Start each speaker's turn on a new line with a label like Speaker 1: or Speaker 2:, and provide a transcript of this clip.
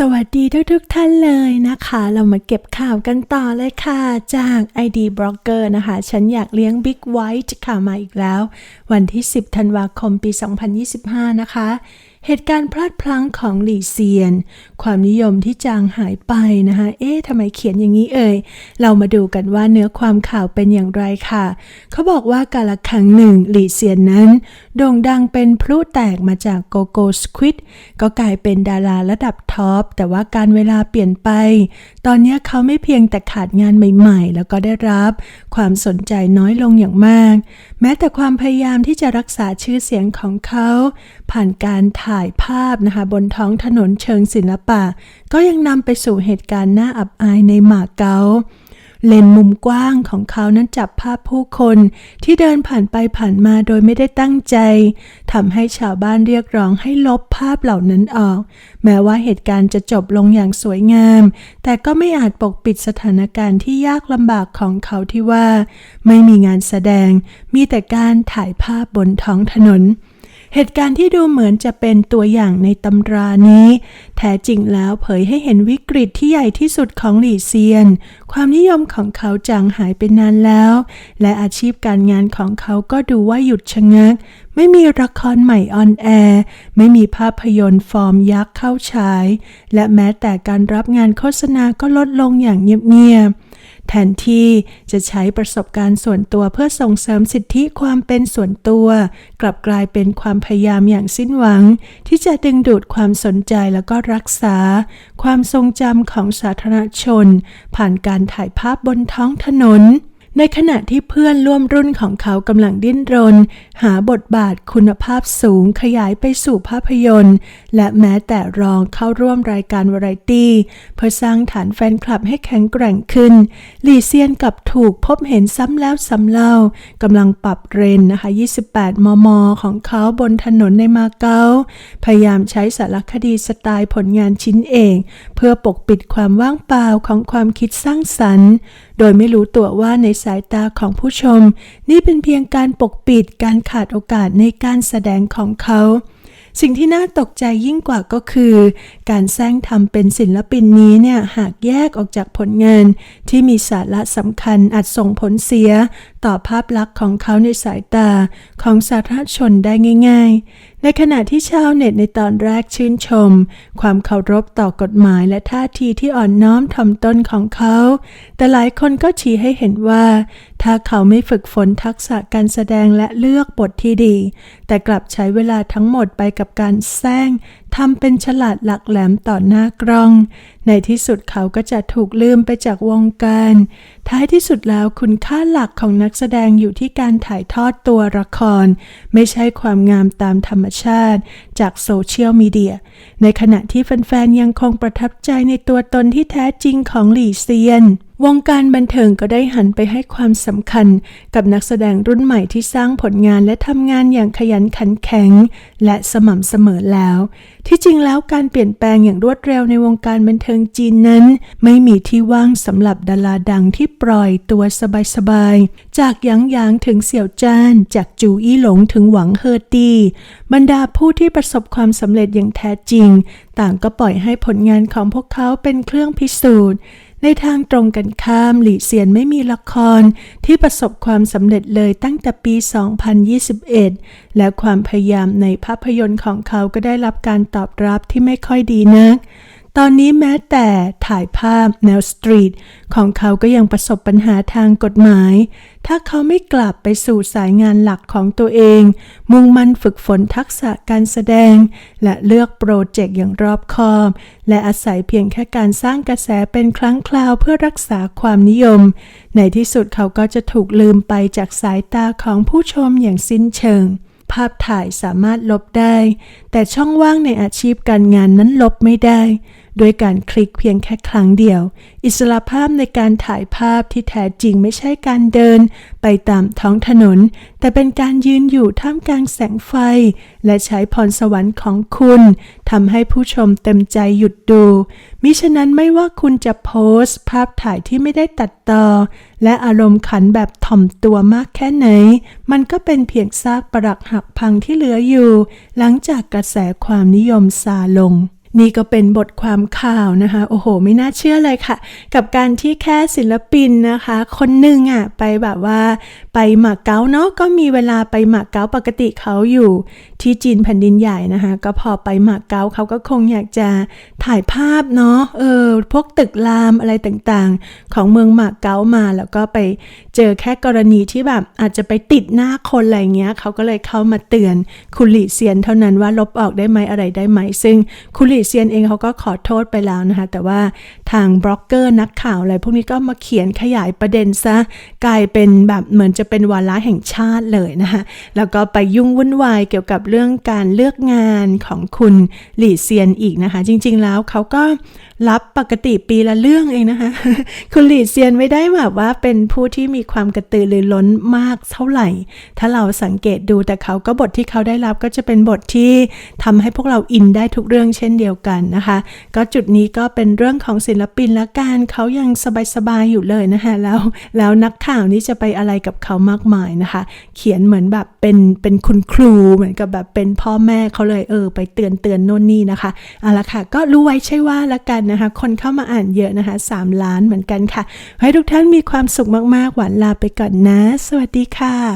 Speaker 1: สวัสดีทุกทุกๆท่านเลยนะคะ เรามาเก็บข่าวกันต่อเลยค่ะ จาก ID Blogger นะคะ ฉันอยากเลี้ยง Big White ค่ะมาอีกแล้ว วันที่ 10 ธันวาคมปี 2025 นะคะ เหตุการณ์พลาดพลั้งของหลี่เซียน ความนิยมที่จางหายไปนะคะ เอ๊ะทำไมเขียนอย่างนี้เอ่ย เรามาดูกันว่าเนื้อความข่าวเป็นอย่างไรค่ะ เขาบอกว่ากาลครั้งหนึ่งหลี่เซียนนั้น โด่งดังเป็นพลุแตกมาจากโกโก้สควิดก็กลายเป็นดาราระดับท็อป แต่ว่าการเวลาเปลี่ยนไป ตอนนี้เขาไม่เพียงแต่ขาดงานใหม่ ๆ แล้วก็ได้รับความสนใจน้อยลงอย่างมาก แม้แต่ความพยายามที่จะรักษาชื่อเสียงของเขาผ่านการถ่ายภาพนะคะบนท้องถนนเชิงศิลปะ ก็ยังนำไปสู่เหตุการณ์น่าอับอายในหมาเก๊าเลนมุมกว้างของเขานั้นจับภาพผู้คนที่เดินผ่านไปผ่านมาโดยไม่ได้ตั้งใจทำให้ชาวบ้านเรียกร้องให้ลบภาพเหล่านั้นออก แม้ว่าเหตุการณ์จะจบลงอย่างสวยงาม แต่ก็ไม่อาจปกปิดสถานการณ์ที่ยากลำบากของเขาที่ว่า ไม่มีงานแสดง มีแต่การถ่ายภาพบนท้องถนน เหตุการณ์ที่ดูเหมือนจะเป็นตัวอย่างในตำรานี้ แท้จริงแล้วเผยให้เห็นวิกฤตที่ใหญ่ที่สุดของหลี่เซียน ความนิยมของเขาจางหายไปนานแล้ว และอาชีพการงานของเขาก็ดูว่าหยุดชะงัก ไม่มีละครใหม่ออนแอร์ไม่มีภาพยนตร์ฟอร์มยักษ์เข้าฉาย และแม้แต่การรับงานโฆษณาก็ลดลงอย่างเงียบๆ แทนที่จะใช้ประสบการณ์ส่วนตัวเพื่อส่งเสริมสิทธิความเป็นส่วนตัว กลับกลายเป็นความพยายามอย่างสิ้นหวัง ที่จะดึงดูดความสนใจแล้วก็รักษา ความทรงจำของสาธารณชน ผ่านการถ่ายภาพบนท้องถนน ในขณะที่เพื่อนร่วมรุ่นของเขากำลังดิ้นรน หาบทบาทคุณภาพสูงขยายไปสู่ภาพยนตร์ และแม้แต่รองเข้าร่วมรายการวาไรตี้ เพื่อสร้างฐานแฟนคลับให้แข็งแกร่งขึ้น ลีเซียนกับถูกพบเห็นซ้ำแล้วซ้ำเล่ากำลังปรับเรนนะคะ 28 มม ของเขาบนถนนในมาเก๊าพยายามใช้สารคดีสไตล์ผลงานชิ้นเอง เพื่อปกปิดความว่างเปล่าของความคิดสร้างสรรค์ โดยไม่รู้ตัวว่าในสายตาของผู้ชม นี่เป็นเพียงการปกปิดการขาดโอกาสในการแสดงของเขาสิ่งที่น่าตกใจยิ่งกว่าก็คือ การแซงทำเป็นศิลปินนี้เนี่ยหากแยกออกจากผลงานที่มีสาระสำคัญอาจส่งผลเสีย ต่อภาพลักษณ์ของเขาในสายตาของสาธารณชนได้ง่ายๆ ในขณะที่ชาวเน็ตในตอนแรกชื่นชม ความเคารพต่อกฎหมายและท่าทีที่อ่อนน้อมถ่อมตนของเขา แต่หลายคนก็ชี้ให้เห็นว่า ถ้าเขาไม่ฝึกฝนทักษะการแสดงและเลือกบทที่ดี แต่กลับใช้เวลาทั้งหมดไปกับการแซง ทำเป็นฉลาดหลักแหลมต่อหน้ากล้อง ในที่สุดเขาก็จะถูกลืมไปจากวงการ ท้ายที่สุดแล้วคุณค่าหลักของนักแสดงอยู่ที่การถ่ายทอดตัวละคร ไม่ใช่ความงามตามธรรมชาติ จากโซเชียลมีเดีย ในขณะที่แฟนๆยังคงประทับใจในตัวตนที่แท้จริงของหลี่เซียน วงการบันเทิงก็ได้หันไปให้ความสำคัญกับนักแสดงรุ่นใหม่ที่สร้างผลงานและทำงานอย่างขยันขันแข็ง และสม่ำเสมอแล้ว ที่จริงแล้วการเปลี่ยนแปลงอย่างรวดเร็วในวงการบันเทิงจีนนั้น ไม่มีที่ว่างสำหรับดาราดังที่ปล่อยตัวสบายๆ จากหยางหยางถึงเสี่ยวจ้าน จากจูอี้หลงถึงหวังเฮอตี้บรรดาผู้ที่ประสบความสำเร็จอย่างแท้จริง ต่างก็ปล่อยให้ผลงานของพวกเขาเป็นเครื่องพิสูจน์ ในทางตรงกันข้ามหลี่เซียนไม่มีละครที่ประสบความสำเร็จเลยตั้งแต่ปี 2021 และความพยายามในภาพยนตร์ของเขาก็ได้รับการตอบรับที่ไม่ค่อยดีนัก ตอนนี้แม้แต่ถ่ายภาพแนวสตรีทของเขาก็ยังประสบปัญหาทางกฎหมาย ถ้าเขาไม่กลับไปสู่สายงานหลักของตัวเอง มุ่งมั่นฝึกฝนทักษะการแสดง และเลือกโปรเจกต์อย่างรอบคอบ และอาศัยเพียงแค่การสร้างกระแสเป็นครั้งคราวเพื่อรักษาความนิยม ในที่สุดเขาก็จะถูกลืมไปจากสายตาของผู้ชมอย่างสิ้นเชิงภาพถ่ายสามารถลบได้ แต่ช่องว่างในอาชีพการงานนั้นลบไม่ได้ ด้วยการคลิกเพียงแค่ครั้งเดียว อิสระภาพในการถ่ายภาพที่แท้จริงไม่ใช่การเดิน ไปตามท้องถนน แต่เป็นการยืนอยู่ท่ามกลางแสงไฟ และใช้พรสวรรค์ของคุณทำให้ผู้ชมเต็มใจหยุดดู มิฉะนั้นไม่ว่าคุณจะโพสต์ภาพถ่ายที่ไม่ได้ตัดต่อ และอารมณ์ขันแบบถ่อมตัวมากแค่ไหน มันก็เป็นเพียงซากปรักหักพังที่เหลืออยู่ หลังจากกระแสความนิยมซาลง นี่ก็เป็นบทความข่าวนะคะโอ้โห ไม่น่าเชื่อเลยค่ะ กับการที่แค่ศิลปินนะคะ คนหนึ่งอะไปแบบว่าไปหมาเก๊าเนาะก็มีเวลาไปหมาเก๊าปกติเขาอยู่ที่จีนแผ่นดินใหญ่นะคะ ก็พอไปหมาเก๊าเขาก็คงอยากจะถ่ายภาพเนาะเออพวกตึกรามอะไรต่างๆ ของเมืองหมาเก๊ามา แล้วก็ไปเจอแค่กรณีที่แบบอาจจะไปติดหน้าคนอะไรเงี้ยเขาก็เลยเข้ามาเตือนคุณหลี่เซียนเท่านั้นว่าลบออกได้ไหมอะไรได้ไหม ซึ่งคุณหลี่เซียนเองเขาก็ขอโทษไปแล้วนะคะ แต่ว่าทางบล็อกเกอร์นักข่าวอะไรพวกนี้ก็มาเขียนขยายประเด็นซะกลายเป็นแบบเหมือนจะเป็นวาระแห่งชาติเลยนะคะแล้วก็ไปยุ่งวุ่นวายเกี่ยวกับเรื่องการเลือกงานของคุณหลี่เซียนอีกนะคะ จริง ๆ แล้วเขาก็รับปกติปีละเรื่องเองนะคะ คุณหลี่เซียนไม่ได้แบบว่าเป็นผู้ที่มีความกระตือรือร้นมากเท่าไหร่ ถ้าเราสังเกตดูแต่เขาก็บทที่เขาได้รับก็จะเป็นบทที่ทำให้พวกเราอินได้ทุกเรื่องเช่นเดียวกันนะคะ ก็จุดนี้ก็เป็นเรื่องของศิลปินละการเขายังสบายๆอยู่เลยนะคะแล้วแล้วนักข่าวนี่จะไปอะไรกับเขามากมายนะคะ เขียนเหมือนแบบเป็นเป็นคุณครูเหมือนกับแบบเป็นพ่อแม่เขาเลยเออ ไปเตือนเตือนโน่นนี่นะคะเอาละค่ะ ก็รู้ไว้ใช่ว่าละกันนะคะ คนเข้ามาอ่านเยอะนะคะ 3 ล้านเหมือนกันค่ะ ให้ทุกท่านมีความสุขมากๆ หวานลาไปก่อนนะ สวัสดีค่ะ